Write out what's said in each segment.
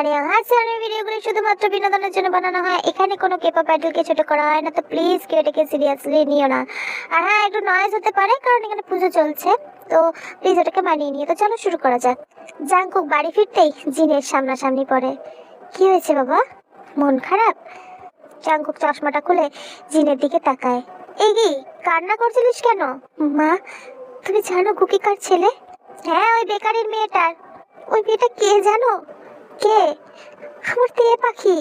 আর হাসির ভিডিওগুলো শুধুমাত্র বিনোদনের জন্য বানানো হয়। এখানে কোনো ছোট করা হয় না, তো প্লিজ কেউ এটাকে সিরিয়াসলি নিও না। আর হ্যাঁ একটু নয়েজ হতে পারে, কারণ এখানে পুজো চলছে, তো প্লিজ ওটাকে মানিয়ে নিয়ে তো চলো শুরু করা যাক। জাংকুক বাড়ি ফিরতেই জিনের সামনাসামনি পড়ে। কি হয়েছে বাবা? মন খারাপ? জাংকুক চশমাটা খুলে জিনের দিকে তাকায়। এই কি, কান্না করছিলিস কেন? মা, তুমি জানো কুকি কার ছেলে? হ্যাঁ ওই বেকারির মেয়েটার। ওই মেয়েটা কে জানো? কে? আমার তে পাখি।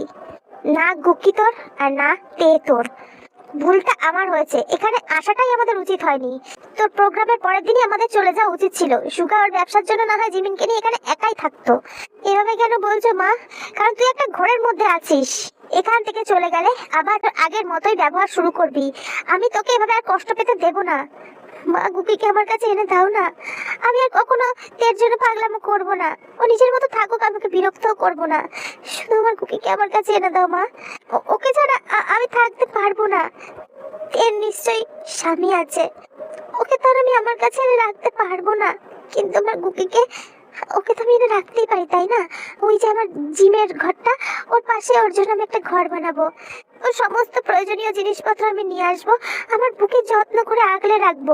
না গুকি তোর আর না তে তোর। ভুলটা আমার হয়েছে। এখানে আসাটাই আমাদের উচিত হয়নি। তোর প্রোগ্রামের পরের দিনই আমাদের চলে যাওয়া উচিত ছিল। সুগা ওর ব্যবসার জন্য না হয় জিমিনকে নিয়ে এখানে একাই থাকতো। এভাবে কেন বলছো, মা? কারণ তুই একটা ঘোরের মধ্যে আছিস। এখান থেকে চলে গেলে আবার আগের মতোই ব্যবহার শুরু করবি। আমি তোকে এভাবে আর কষ্ট পেতে দেব না। মা গুপিকে আমার কাছে এনে দাও না। আমি আর কখনো তের জন্য পাগলামো করব না। ও নিজের মতো থাকুক আমাকে বিরক্তও করব না। শুধু আমার গুপিকে আমার কাছে এনে দাও, মা। ওকে ছাড়া আমি থাকতে পারব না। তের নিশ্চয়ই স্বামী আছে। ওকে তার আমি আমার কাছে এনে রাখতে পারব না। কিন্তু আমার গুপিকে ওকে তো আমি এনে রাখতেই পারি, তাই না? ওই যে আমার জিমের ঘরটা, ওর পাশে ওর জন্য আমি একটা ঘর বানাবো। ওর সমস্ত প্রয়োজনীয় জিনিসপত্র আমি নিয়ে আসব, আমার বুকে যত্ন করে আগলে রাখব।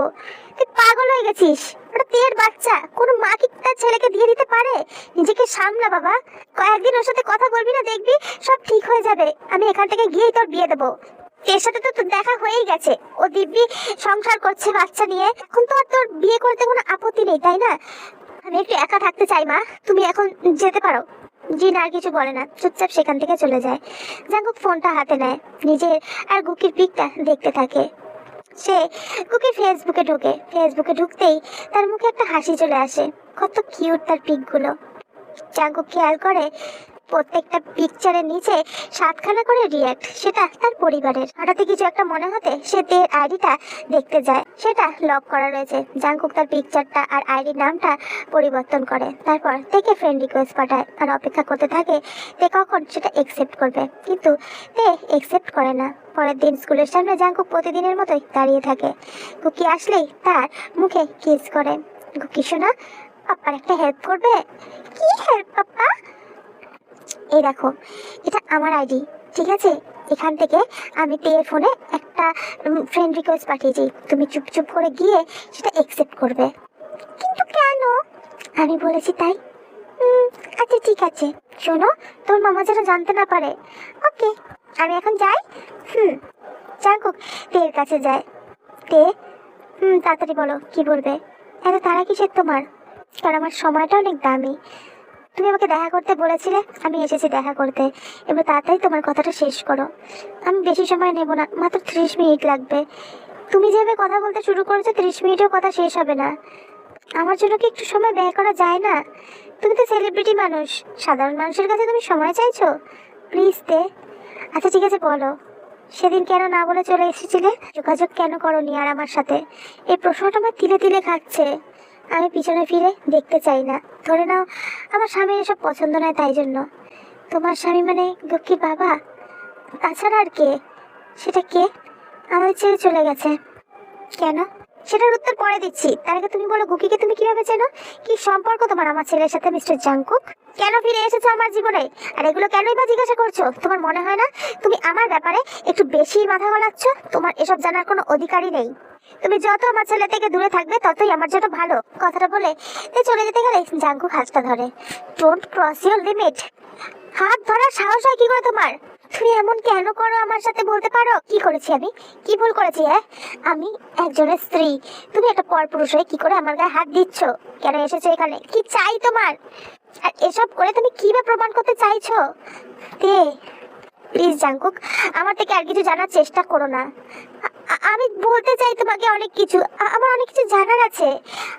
তুই পাগল হয়ে গেছিস? ওটা তের বাচ্চা, কোনো মা কি তার ছেলেকে দিয়ে দিতে পারে? নিজেকে সামলা বাবা। কয়েকদিন ওর সাথে কথা বলবি না, দেখবি সব ঠিক হয়ে যাবে। আমি এখান থেকে গিয়েই তোর বিয়ে দেবো। এর সাথে তো তোর দেখা হয়েই গেছে। ও দিব্যি সংসার করছে বাচ্চা নিয়ে। এখন তো আর তোর বিয়ে করতে কোনো আপত্তি নেই, তাই না? আমি একটু একা থাকতে চাই, মা। তুমি এখন যেতে পারো। জিন আর কিছু বলে না, চুপচাপ সেখান থেকে চলে যায়। জাঙ্গুক ফোনটা হাতে নেয়, নিজের আর গুকির পিকটা দেখতে থাকে। সে গুকির ফেসবুকে ঢোকে। ফেসবুকে ঢুকতেই তার মুখে একটা হাসি চলে আসে। কত কিউট তার পিকগুলো। জাঙ্গুক খেয়াল করে প্রত্যেকটা পিকচারের নিচে সাতখানা করে রিয়াক্ট সেটা তার পরিবারের। হঠাৎ কিছু একটা মনে হতে সে তের আইডিটা দেখতে যায়। সেটা লক করা রয়েছে। জাঙ্কুক তার পিকচারটা আর আইডির নামটা পরিবর্তন করে। তারপর থেকে ফ্রেন্ড রিকোয়েস্ট পাঠায়। আর অপেক্ষা করতে থাকে তে কখন সেটা একসেপ্ট করবে। কিন্তু তে একসেপ্ট করে না। পরের দিন স্কুলের সামনে জাঙ্কুক প্রতিদিনের মতোই দাঁড়িয়ে থাকে। কুকি আসলেই তার মুখে কিস করে। কুকি, শোনা, পাপ্পার একটা হেল্প করবে? কি হেল্প পাপ্পা? এই দেখো, এটা আমার আইডি ঠিক আছে? এখান থেকে আমি পেয়ে ফোনে একটা ফ্রেন্ড রিকোয়েস্ট পাঠিয়েছি। তুমি চুপ চুপ করে গিয়ে সেটা একসেপ্ট করবে। কিন্তু কেন? আমি বলেছি তাই। আচ্ছা ঠিক আছে। শোনো, তোর মামা যেন জানতে না পারে। ওকে আমি এখন যাই। হুম জাঙ্কুক তের কাছে যায় তে, হুম, তাড়াতাড়ি বলো, কি বলবে? এত তারা কিসের তোমার? কারণ আমার সময়টা অনেক দামি। তুমি আমাকে দেখা করতে বলেছিলে, আমি এসেছি দেখা করতে। এবার তাড়াতাড়ি তোমার কথাটা শেষ করো। আমি বেশি সময় নেব না, মাত্র ত্রিশ মিনিট লাগবে। তুমি যেভাবে কথা বলতে শুরু করেছ, ত্রিশ মিনিটেও কথা শেষ হবে না। আমার জন্য কি একটু সময় ব্যয় করা যায় না? তুমি তো সেলিব্রিটি মানুষ, সাধারণ মানুষের কাছে তুমি সময় চাইছো? প্লিজ দে। আচ্ছা ঠিক আছে, বলো। সেদিন কেন না বলে চলে এসেছিলে? যোগাযোগ কেন করনি আর আমার সাথে? এই প্রশ্নটা আমার তিলে তিলে খাচ্ছে। আমি পিছনে ফিরে দেখতে চাই না। ধরে নাও আমার স্বামীর এসব পছন্দ নয় তাই জন্য। তোমার স্বামী মানে লক্ষ্মীর বাবা? তাছাড়া আর কে? সেটা কে? আমাদের ছেড়ে চলে গেছে। কেন? সেটার উত্তর পরে দিচ্ছি। তার আগে তুমি বলো, গুকিকে তুমি কীভাবে চেনো? কি সম্পর্ক তোমার আমার ছেলের সাথে, মিস্টার জাংকুক? কেন ফিরে এসেছ আমার জীবনে? আর এগুলো কেনই বা জিজ্ঞাসা করছ? তোমার মনে হয় না? তুমি আমার ব্যাপারে একটু বেশি মাথা গলাচ্ছ? তোমার এসব জানার কোনো অধিকারই নেই। তুমি যত আমার ছেলে থেকে দূরে থাকবে, ততই আমার জন্য ভালো। কথাটা বলে চলে যেতে গেলে জাঙ্কুক হাতটা ধরে। ডোন্ট ক্রস ইউর লিমিট হাত ধরার সাহস হয় কি করে তোমার? তুমি এমন কেন করো আমার সাথে বলতে পারো? কি করেছি আমি? কি ভুল করেছি হ্যাঁ? আমি একজনের স্ত্রী। তুমি একটা পরপুরুষ হয়ে কি করে আমার গায়ে হাত দিচ্ছ? কেন এসেছ এখানে? কি চাই তোমার? আর এসব করে তুমি কি বা প্রমাণ করতে চাইছো? তে প্লিজ জাঙ্কুক, আমার থেকে আর কিছু জানার চেষ্টা করো না। বলতে চাই তোমাকে অনেক কিছু। আমার অনেক কিছু জানার আছে।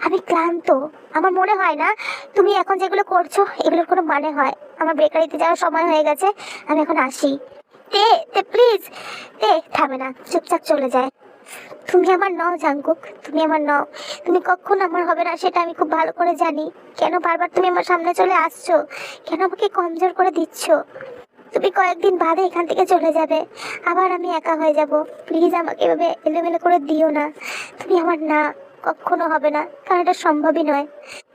আমি ক্লান্ত। আমার মনে হয় না, তুমি এখন যেগুলো করছ, এগুলোর কোনো মানে হয়। আমার বেকারিতে যাওয়ার সময় হয়ে গেছে, আমি এখন আসি। তে তে প্লিজ তে, থামে না, চুপচাপ চলে যায়। তুমি আমার নও, জাঙ্কুক, তুমি আমার নও। তুমি কখন আমার হবে না সেটা আমি খুব ভালো করে জানি। কেন বারবার তুমি আমার সামনে চলে আসছো? কেন আমাকে কমজোর করে দিচ্ছ? তুমি কয়েকদিন বাদে এখান থেকে চলে যাবে। আবার আমি একা হয়ে যাব। প্লিজ আমাকে এভাবে এলোমেলো করে দিও না। তুমি আমার না, কখনো হবে না। কারণ এটা সম্ভবই নয়।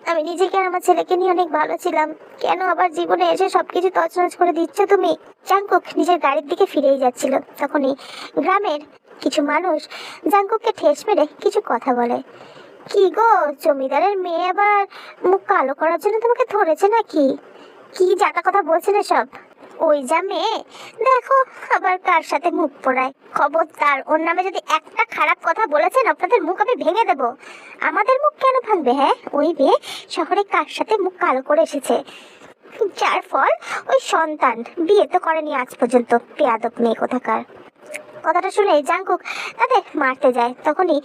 আমি নিজেকে আর আমার ছেলেকে নিয়ে অনেক ভালো ছিলাম। কেন আবার জীবনে এসে সবকিছু তছনছ করে দিচ্ছ তুমি? জাঙ্কুক নিজের গাড়ির দিকে ফিরেই যাচ্ছিল। তখনই গ্রামের কিছু মানুষ জাঙ্কুককে ঠেস মেরে কিছু কথা বলে। কি গো, জমিদারের মেয়ে আবার মুখ কালো করার জন্য তোমাকে ধরেছে নাকি? কি জাতা কথা বলছে না সব ওই যা মেয়ে দেখো, আবার কার সাথে মুখ পোড়ায়? খবরদার, ওর নামে যদি একটা খারাপ কথা বলেছেন, আপনাদের মুখ আমি ভেঙে দেব। আমাদের মুখ কেন ভাঙবে হ্যাঁ? ওই মেয়ে শহরে কার সাথে মুখ কালো করে এসেছে? যার ফল ওই সন্তান। বিয়ে তো করেনি আজ পর্যন্ত। পেয়াদক মেয়ে কোথাকার। কথাটা শুনে জাঙ্কুক তাদের মারতে যায়। তখনই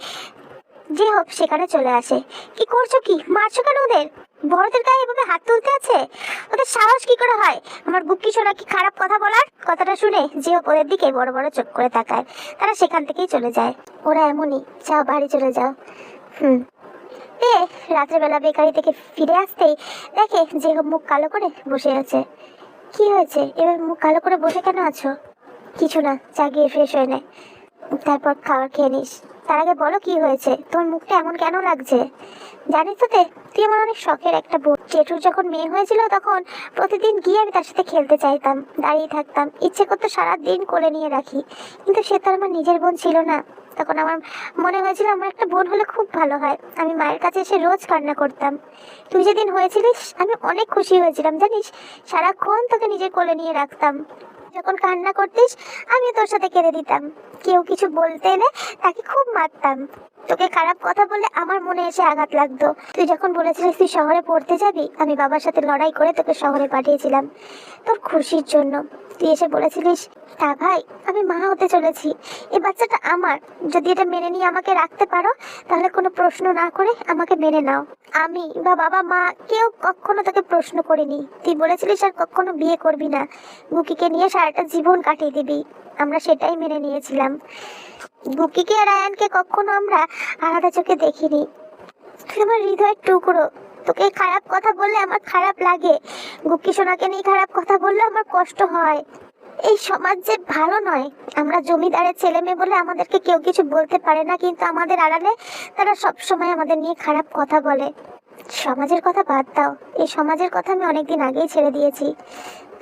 যে হোক সেখানে চলে আসে। কি করছ কি? মারছো কেন ওদের? বড়দের গায়ে এভাবে হাত তুলতে আছে? ওদের সাহস কি করে হয়? আমার গুপ্কি শোনা কি খারাপ কথা বলার? কথাটা শুনে যে ওদের দিকে বড় বড় চোখ করে তাকায়। তারা সেখান থেকেই চলে যায়। ওরা এমনই। যাও, বাড়ি চলে যাও। হুম। এ, রাত্রেবেলা বেকারি থেকে ফিরে আসতেই দেখে যে মুখ কালো করে বসে আছে। কি হয়েছে? এবার মুখ কালো করে বসে কেন আছো? কিছু না, চা গিয়ে ফ্রেশ হয়ে নেয় তারপর খাবার খেয়ে নিস। তার আগে বলো কি হয়েছে? তোমার মুখটা এমন কেন লাগছে? জানিস তো তে, তুই আমার অনেক শখের একটা বোন। জেঠুর যখন মেয়ে হয়েছিল তখন প্রতিদিন গিয়ে আমি তার সাথে খেলতে চাইতাম দাঁড়িয়ে থাকতাম ইচ্ছে করতো সারা দিন কোলে নিয়ে রাখি। কিন্তু সে তো আমার নিজের বোন ছিল না। তখন আমার মনে হয়েছিল আমার একটা বোন হলে খুব ভালো হয়। আমি মায়ের কাছে এসে রোজ কান্না করতাম। তুই যেদিন হয়েছিলিস আমি অনেক খুশি হয়েছিলাম জানিস? সারাক্ষণ তোকে নিজের কোলে নিয়ে রাখতাম। যখন কান্না করতিস আমি তোর সাথে কেঁদে দিতাম। কেউ কিছু বলতে এলে তাকে খুব মারতাম। তোকে খারাপ কথা বলে আমার মনে এসে আঘাত লাগতো। তুই যখন বলেছিলিস তুই শহরে পড়তে যাবি, আমি বাবার সাথে লড়াই করে তোকে শহরে পাঠিয়েছিলাম। তোর খুশির জন্য। তুই এসে বলেছিলিস? তা ভাই, আমি মা হতে চলেছি। এই বাচ্চাটা আমার। যদি এটা মেনে নিয়ে আমাকে রাখতে পারো, তাহলে কোনো প্রশ্ন না করে আমাকে মেনে নাও। আমি বা বাবা মা কেউ কখনো তোকে প্রশ্ন করিনি। তুই বলেছিলিস আর কখনো বিয়ে করবি না। বুকিকে নিয়ে সারাটা জীবন কাটিয়ে দিবি। আমরা সেটাই মেনে নিয়েছিলাম। বুকিকে আর আয়ানকে কখনো আমরা আলাদা চোখে দেখিনি। আমার হৃদয়ের টুকরো তোকে খারাপ কথা বললে আমার খারাপ লাগে। গুকি সোনাকে নিয়ে খারাপ কথা বললে আমার কষ্ট হয়। এই সমাজ যে ভালো নয়, আমরা জমিদারের ছেলে মেয়ে বলে আমাদেরকে কেউ কিছু বলতে পারে না, কিন্তু আমাদের আড়ালে তারা সব সময় আমাদের নিয়ে খারাপ কথা বলে। সমাজের কথা বাদ দাও। এই সমাজের কথা আমি অনেকদিন আগেই ছেড়ে দিয়েছি।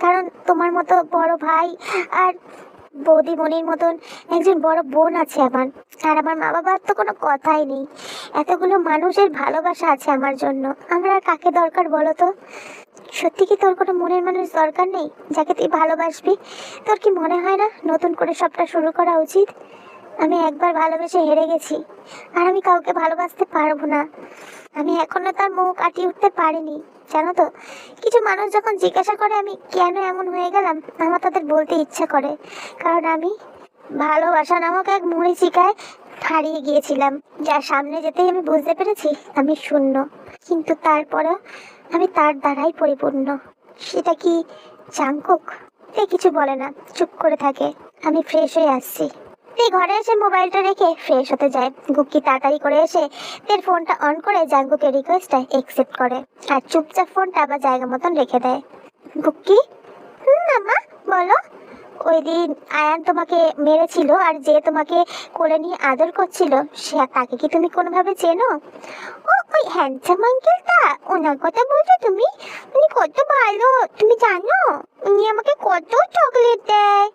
কারণ তোমার মতো বড় ভাই আর বৌদি বোনের মতন একজন বড় বোন আছে আমার। আর আমার মা বাবার তো কোনো কথাই নেই। এতগুলো মানুষের ভালোবাসা আছে আমার জন্য। আমার আর কাকে দরকার বলো তো? সত্যি কি তোর কোনো মনের মানুষ দরকার নেই, যাকে তুই ভালোবাসবি? তোর কি মনে হয় না নতুন করে সবটা শুরু করা উচিত? আমি একবার ভালোবেসে হেরে গেছি। আর আমি কাউকে ভালোবাসতে পারব না। আমি এখনও তার মুখ কাটিয়ে উঠতে পারিনি, জানো তো। কিছু মানুষ যখন জিজ্ঞাসা করে আমি কেন এমন হয়ে গেলাম, আমার তাদের বলতে ইচ্ছা করে। কারণ আমি ভালোবাসা নামক এক মরিচিকায় হারিয়ে গিয়েছিলাম, যার সামনে যেতেই আমি বুঝতে পেরেছি আমি শূন্য। কিন্তু তারপরেও আমি তার দ্বারাই পরিপূর্ণ। সেটা কি চাঙ্কুক এ কিছু বলে না, চুপ করে থাকে। আমি ফ্রেশ হয়ে আসছি। তে ঘরে এসে মোবাইলটা রেখে ফ্রেশ হতে যায়। গুক্কি তাড়াতাড়ি করে এসে তের ফোনটা অন করে জাঙ্কুকের রিকোয়েস্টটা একসেপ্ট করে আর চুপচাপ ফোনটা আবার জায়গা মতন রেখে দেয়। গুক্কি হুম মামা বলো। ওই দিন আয়ান তোমাকে মেরেছিল আর যে তোমাকে কোলে নিয়ে আদর করছিল, সে তাকে কি তুমি কোনোভাবে চেনো? ও, ওই হ্যান্ডসাম আঙ্কেলটা ওনার কথা বলছো তুমি? উনি কত ভালো, তুমি জানো? উনি আমাকে কত চকলেট দেয়।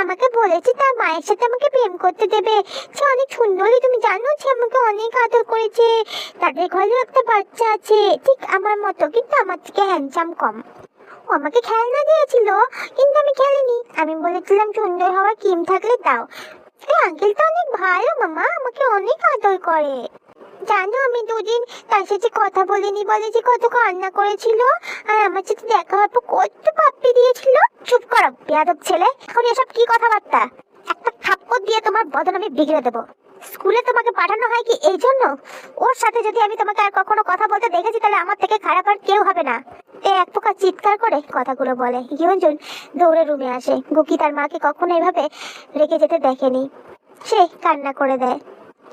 আমাকে বলেছে তার মায়ের সাথে আমাকে প্রেম করতে দেবে। সে অনেক সুন্দরী, তুমি জানো সে আমাকে অনেক আদর করেছে। তাদের ঘরে একটা বাচ্চা আছে, ঠিক আমার মতো, কিন্তু আমার থেকে হ্যান্ডসাম কম। ও আমাকে খেলনা দিয়েছিল, কিন্তু আমি খেলিনি। আমি বলেছিলাম সুন্দর হওয়ার ক্রিম থাকলে দাও। এই আঙ্কেলটা অনেক ভালো, মামা, আমাকে অনেক আদর করে। জানো, আমি দুদিন তার সাথে কথা বলিনি বলে যে কত কান্না করেছিল। আর আমার সাথে দেখা হওয়ার পর কত পাপ্পি দিয়েছিল। বেয়াদব ছেলে? এখন এসব কি কথাবার্তা? একটা থাপ্পড় দিয়ে তোমার বদন আমি বিগড়ে দেবো। স্কুলে তোমাকে পাঠানো হয় কি এই জন্য? ওর সাথে যদি আমি তোমাকে আর কখনো কথা বলতে দেখেছি, তাহলে আমার থেকে খারাপ আর কেউ হবে না। এ এক প্রকার চিৎকার করে কথাগুলো বলে। ইয়ঞ্জন দৌড়ে রুমে আসে। গুকি তার মাকে কখনো এভাবে রেখে যেতে দেখেনি। সে কান্না করে দেয়।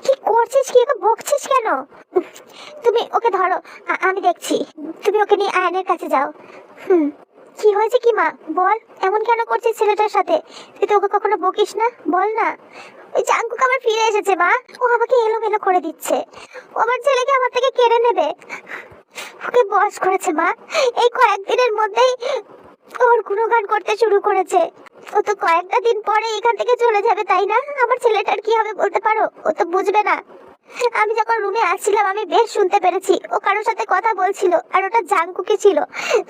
কি করছিস কি? ওকে বকছিস কেন? তুমি ওকে ধরো। আমি দেখছি। তুমি ওকে নিয়ে আয়নের কাছে যাও। হুম। কি হয়েছে কি, মা? বল, এমন কেন করছিস ছেলেটার সাথে? তুই তো ওকে কখনো বকিস না? বল না। ওই চাঙ্কুক আবার ফিরে এসেছে, মা। ও আমাকে এলোমেলো করে দিচ্ছে। ও আমার ছেলেকে আমার থেকে কেড়ে নেবে। ওকে বস করেছে, মা। এই কয়েকদিনের মধ্যেই ওর গুণগান করতে শুরু করেছে। ও তো কয়েকটা দিন পরে এখান থেকে চলে যাবে, তাই না? আমার ছেলেটার কি হবে বলতে পারো? ও তো বুঝবে না। আমি যখন রুমে আসছিলাম, আমি বেশ শুনতে পেরেছি। ও কারোর সাথে কথা বলছিল, আর ওটা জাঙ্কুকে ছিল।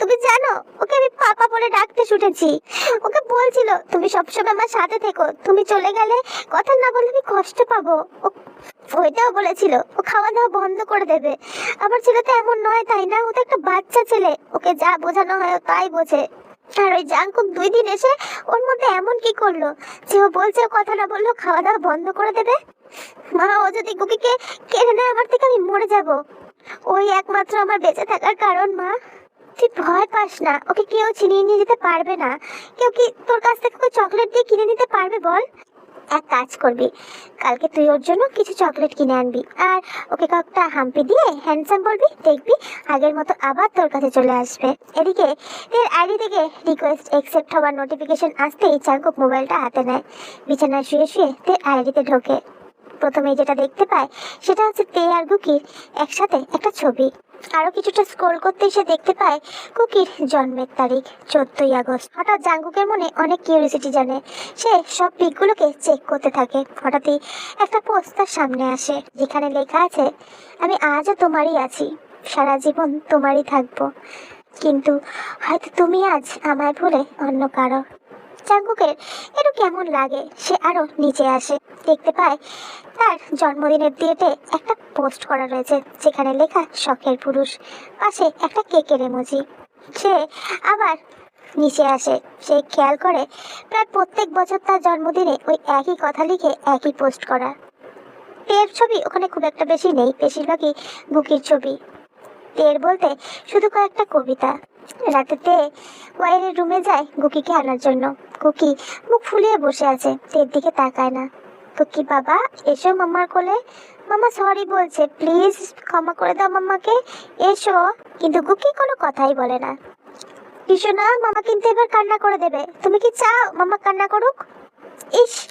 তুমি জানো, ওকে আমি পাপা বলে ডাকতে ছুটেছি ওকে বলছিল, তুমি সবসময় আমার সাথে থেকো। তুমি চলে গেলে কথা না বললে আমি কষ্ট পাবো। ওইটাও বলেছিল, ও খাওয়া দাওয়া বন্ধ করে দেবে। আমার ছেলে তো এমন নয়, তাই না? ও তো একটা বাচ্চা ছেলে। ওকে যা বোঝানো হয় তাই বোঝে। আর ওই জাঙ্কুক দুই দিন এসে ওর মধ্যে এমন কি করল? যে ও বলছে কথা না বলল খাওয়া দাওয়া বন্ধ করে দেবে? মা, ও যদি গুকিকে কেড়ে নেয়, আমার থেকে আমি মরে যাব। ওই একমাত্র আমার বেঁচে থাকার কারণ, মা। তুই ভয় পাস না, ওকে কেউ ছিনিয়ে নিয়ে যেতে পারবে না। কেউ কি তোর কাছ থেকে ওকে চকলেট দিয়ে কিনে নিতে পারবে, বল? এক কাজ করবি, কালকে তুই ওর জন্য কিছু চকলেট কিনে আনবি, আর ওকে কয়েকটা হাম্পি দিয়ে হ্যান্ডসাম বলবি, দেখবি আগের মতো আবার তোর কাছে চলে আসবে। এদিকে, এর আইডি থেকে রিকোয়েস্ট একসেপ্ট হওয়ার নোটিফিকেশন আসতেই চাঙ্কুক মোবাইলটা হাতে নেয়। বিছানায় শুয়ে শুয়ে তের আইডিতে ঢোকে। প্রথমে যেটা দেখতে পায়, সেটা হচ্ছে তে আর কুকির একসাথে একটা ছবি। আরও কিছুটা স্ক্রোল করতে সে দেখতে পায়, কুকির জন্মের তারিখ, চোদ্দই আগস্ট। হঠাৎ জাঙ্গুকের মনে অনেক কিউরিসিটি জানে। সে সব পিকগুলোকে চেক করতে থাকে। হঠাৎই একটা পোস্ট তার সামনে আসে, যেখানে লেখা আছে, আমি আজও তোমারই আছি। সারা জীবন তোমারই থাকব। কিন্তু হয়তো তুমি আজ আমায় ভুলে অন্য কারও চাঙ্গুকের একটু কেমন লাগে? সে আরও নিচে আসে। দেখতে পায়, তার জন্মদিনের দিয়েতে একটা পোস্ট করা রয়েছে, যেখানে লেখা, শখের পুরুষ। পাশে একটা কেকের এমোজি সে আবার নিচে আসে। সে খেয়াল করে, প্রায় প্রত্যেক বছর তার জন্মদিনে ওই একই কথা লিখে একই পোস্ট করা। তের ছবি ওখানে খুব একটা বেশি নেই, বেশিরভাগই বুকির ছবি। তের বলতে শুধু কয়েকটা কবিতা। রাতেতে ওয়াইরের রুমে যায় গুকিকে আনার জন্য। কুকি মুখ ফুলিয়ে বসে আছে, তের দিকে তাকায় না। কুকি, বাবা, এসো মামার কোলে। মামা সরি বলছে প্লিজ ক্ষমা করে দাও মামাকে। এসো। কিন্তু কুকি কোনো কথাই বলে না। কিছু না, মামা কিন্তু এবার কান্না করে দেবে। তুমি কি চাও মামা কান্না করুক? ইস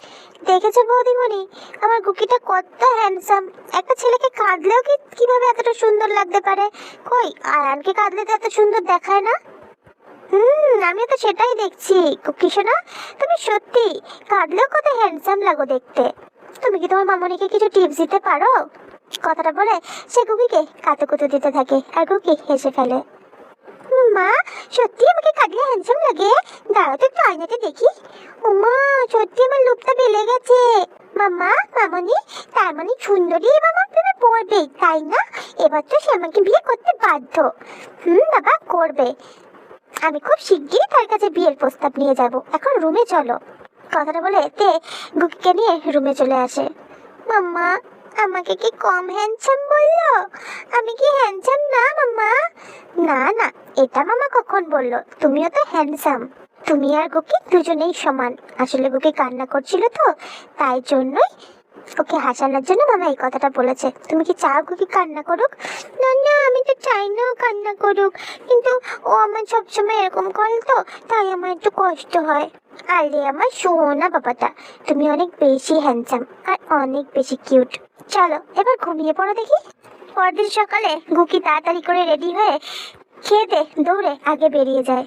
দেখেছ বৌদিমণি? আমার গুকিটা কত হ্যান্ডসাম একটা ছেলেকে কাঁদলেও কি, কীভাবে এতটা সুন্দর লাগতে পারে? কই, আয়ানকে কাঁদলে তো এত সুন্দর দেখায় না? হুম আমি তো সেটাই দেখছি। কুকি তুমি সত্যি কাঁদলেও কত হ্যান্ডসাম লাগো দেখতে। তুমি কি তোমার মামনিকে কিছু টিপস দিতে পারো? কথাটা বলে সে কুকিকে কাতুকুতু দিতে থাকে আর কুকি হেসে ফেলে। মা, সত্যি আমাকে কাঁদলে হ্যান্ডসাম লাগে? দাঁড়াও তো একটু আয়নাতে দেখি। ওমা সত্যি আমার লোকটা বেড়ে গেছে মামা, মামনি, তার মানে সুন্দরী এবার আমার প্রেমে পড়বে, তাই না? এবার তো সে আমাকে বিয়ে করতে বাধ্য। হুম, বাবা, করবে। আমি খুব শিগগিরই তার কাছে বিয়ের প্রস্তাব নিয়ে যাব। এখন রুমে চলো। কথাটা বলে তে গুকিকে নিয়ে রুমে চলে আসে। মাম্মা আমাকে কি কম হ্যান্ডসাম বলল? আমি কি হ্যান্ডসাম না মাম্মা না না, এটা মামা কখন বলল? তুমিও তো হ্যান্ডসাম তুমি আর গুকি দুজনেই সমান। আসলে গুকি কান্না করছিল তো, তাই জন্যই ওকে হাসানোর জন্য মামা এই কথাটা বলেছে। তুমি কি চাও গুকি কান্না করুক? না না, আমি তো চাই না কান্না করুক। কিন্তু ও আমার সবসময় এরকম করে তো, তাই আমার একটু কষ্ট হয়। আরে আমার সোনা বাবাটা, তুমি অনেক বেশি হ্যান্ডসাম আর অনেক বেশি কিউট চলো, এবার ঘুমিয়ে পড়ো দেখি। পরদিন সকালে গুকি তাড়াতাড়ি করে রেডি হয়ে খেয়ে দে, দৌড়ে আগে বেরিয়ে যায়।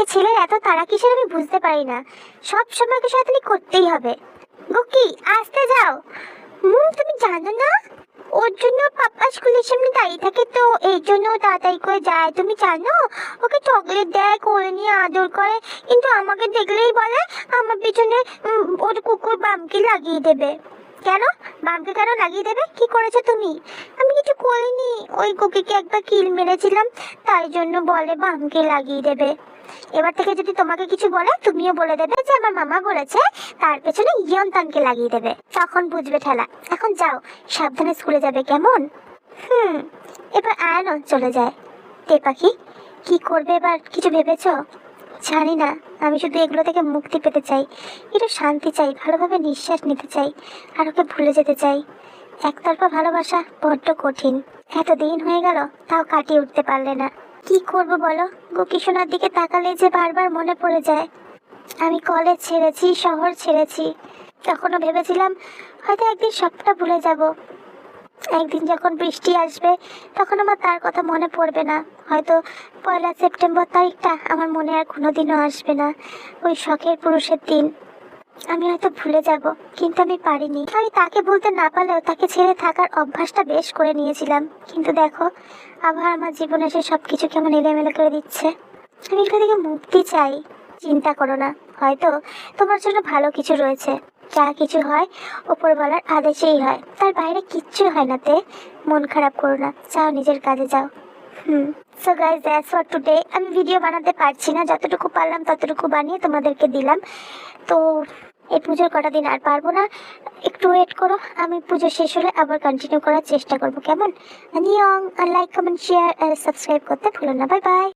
এ ছেলের এত তাড়া কিসের আমি বুঝতে পারি না। সব সময় সাথে করতেই হবে। গুকি, আসতে যাও। হুম তুমি জানো না? ওর জন্য পাপ্পা স্কুলের সামনে দাঁড়িয়ে থাকে তো এই জন্য তাড়াতাড়ি করে যায়। তুমি জানো? ওকে চকলেট দেয় কোলে নিয়ে আদর করে। কিন্তু আমাকে দেখলেই বলে, আমার পিছনে ওর কুকুর বামকে লাগিয়ে দেবে। কেন? বামকে কেন লাগিয়ে দেবে? কি করেছ তুমি? আমি কিছু করিনি। ওই কুকিকে একবার কিল মেরেছিলাম, তাই জন্য বলে বামকে লাগিয়ে দেবে। এবার থেকে যদি তোমাকে কিছু বলে, তুমিও বলে দেবে যে আমার মামা বলেছে, তার পেছনে ইয়ন্তানকে লাগিয়ে দেবে। তখন বুঝবে ঠেলা। এখন যাও, সাবধানে স্কুলে যাবে, কেমন? হুম, এবার আয়ানও চলে যায়। তে পাখি, কি করবে এবার? কিছু ভেবেছো? জানি না। আমি শুধু এগুলো থেকে মুক্তি পেতে চাই। একটু শান্তি চাই, ভালোভাবে নিঃশ্বাস নিতে চাই, আর ওকে ভুলে যেতে চাই। একতরফা ভালোবাসা বড্ড কঠিন। এতদিন হয়ে গেল, তাও কাটিয়ে উঠতে পারলে না। কি করব বলো? গুকি সোনার দিকে তাকালে যে বারবার মনে পড়ে যায়। আমি কলেজ ছেড়েছি, শহর ছেড়েছি। তখনও ভেবেছিলাম, হয়তো একদিন সবটা ভুলে যাব। একদিন যখন বৃষ্টি আসবে, তখন আমার তার কথা মনে পড়বে না। হয়তো পয়লা সেপ্টেম্বর তারিখটা আমার মনে আর কোনোদিনও আসবে না। ওই শখের পুরুষের দিন। আমি হয়তো ভুলে যাব, কিন্তু আমি পারিনি। আমি তাকে বলতে না পারলেও তাকে ছেড়ে থাকার অভ্যাসটা বেশ করে নিয়েছিলাম। কিন্তু দেখো, আবার আমার জীবনে এসে সব কিছু কেমন এলোমেলো করে দিচ্ছে। আমি এখান থেকে মুক্তি চাই, চিন্তা করো না। হয়তো তোমার জন্য ভালো কিছু রয়েছে। যা কিছু হয় ওপরওয়ালার আদেশেই হয়। তার বাইরে কিচ্ছু হয় না তে। মন খারাপ করো না, যাও নিজের কাজে যাও। হুম। So guys that's for today আমি ভিডিও বানাতে পারছি না। যতটুকু পারলাম, ততটুকু বানিয়ে তোমাদেরকে দিলাম। তো এই পুজোর কটা দিন আর পারব না। একটু ওয়েট করো। আমি পুজো শেষ হলে আবার কন্টিনিউ করার চেষ্টা করব। কেমন? নিয়ং লাইক কমেন্ট শেয়ার সাবস্ক্রাইব করতে ভুলো না। Bye bye